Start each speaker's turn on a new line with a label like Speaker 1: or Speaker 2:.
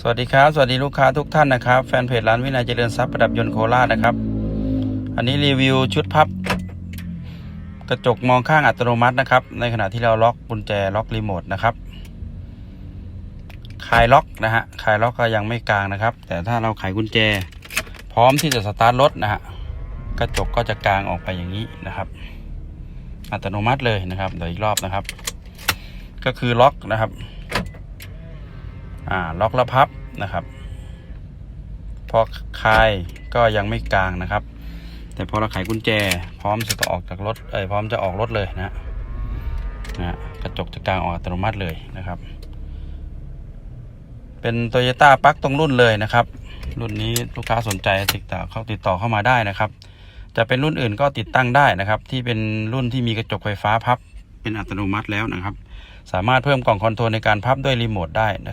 Speaker 1: สวัสดีครับ สวัสดีลูกค้าทุกท่านนะครับ แฟนเพจร้านวินัยเจริญทรัพย์ประดับยนต์โคราชนะครับ อันนี้รีวิวชุดพับ กระจกมองข้างอัตโนมัตินะครับ ในขณะที่เราล็อกกุญแจล็อกรีโมทนะครับคลายล็อกนะฮะคลายล็อกก็ยังไม่กลางนะครับ แต่ถ้าเราไขกุญแจ พร้อมที่จะสตาร์ทรถนะฮะกระจกก็จะกลางออกไปอย่างนี้นะครับ อัตโนมัติเลยนะครับเดี๋ยวอีกรอบนะครับ ก็คือล็อกนะครับ อ่าล็อกแล้วพับนะครับ พอคลายก็ยังไม่กลางนะครับ แต่พอเราไขกุญแจ พร้อมจะออกจากรถเอ้ยพร้อมจะออกรถเลยนะนะฮะกระจกจะกลางออกอัตโนมัติเลยนะครับ เป็นโตโยต้าปลั๊กตรงรุ่นเลยนะครับ รุ่นนี้ลูกค้าสนใจติดต่อเข้าติดต่อเข้ามาได้นะครับ จะเป็นรุ่นอื่นก็ติดตั้งได้นะครับ ที่เป็นรุ่นที่มีกระจกไฟฟ้าพับ เป็นอัตโนมัติแล้วนะครับ สามารถเพิ่มกล่องคอนโทรลในการพับด้วยรีโมทได้นะ